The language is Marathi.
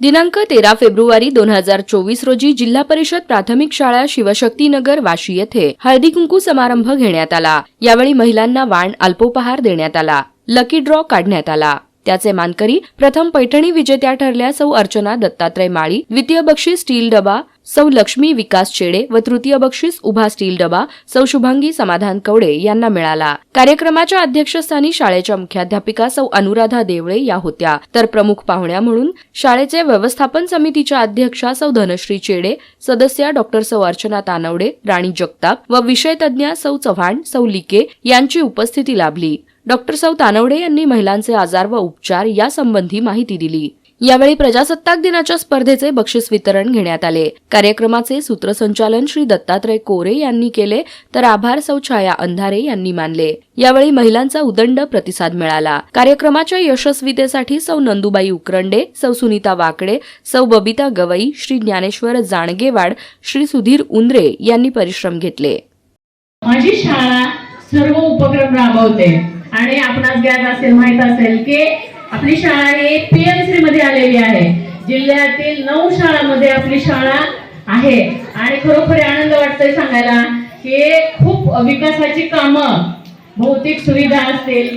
दिनांक तेरा फेब्रुवारी दोन हजार चोवीस रोजी जिल्हा परिषद प्राथमिक शाळा शिवशक्तीनगर वाशी येथे हळदी कुंकू समारंभ घेण्यात आला. यावेळी महिलांना वाण अल्पोपहार देण्यात आला. लकी ड्रॉ काढण्यात आला. त्याचे मानकरी प्रथम पैठणी विजेत्या ठरल्या सौ अर्चना दत्तात्रय माळी द्वितीय बक्षीस स्टील डबा सौ लक्ष्मी विकास चेडे व तृतीय बक्षीस उभा स्टील डबा सौ शुभांगी समाधान कवडे यांना मिळाला. कार्यक्रमाच्या अध्यक्षस्थानी शाळेच्या मुख्याध्यापिका सौ अनुराधा देवळे या होत्या. तर प्रमुख पाहुण्या म्हणून शाळेचे व्यवस्थापन समितीच्या अध्यक्षा सौ धनश्री चेडे सदस्या डॉक्टर सौ अर्चना तानवडे राणी जगताप व विषय तज्ज्ञ सौ चव्हाण सौ लिके यांची उपस्थिती लाभली. डॉक्टर सौ तानवडे यांनी महिलांचे आजार व उपचार यासंबंधी माहिती दिली. यावेळी प्रजासत्ताक दिनाच्या स्पर्धेचे बक्षीस वितरण घेण्यात आले. कार्यक्रमाचे सूत्रसंचालन श्री दत्तात्रय कोरे यांनी केले तर आभार सौ छाया अंधारे यांनी मानले. यावेळी महिलांचा उदंड प्रतिसाद मिळाला. कार्यक्रमाच्या यशस्वीतेसाठी सौ नंदुबाई उकरंडे सौ सुनीता वाकडे सौ बबिता गवई श्री ज्ञानेश्वर जाणगेवाड श्री सुधीर उंद्रे यांनी परिश्रम घेतले. माझी शाळा सर्व उपक्रम राबवते. आणि आपणास ज्ञात असेल माहीत असेल की आपली शाळा ही पीएमसी मध्ये आलेली आहे. जिल्ह्यातील नऊ शाळांमध्ये आपली शाळा आहे. आणि खरोखर आनंद वाटतोय सांगायला की खूप विकासाची कामं भौतिक सुविधा असतील.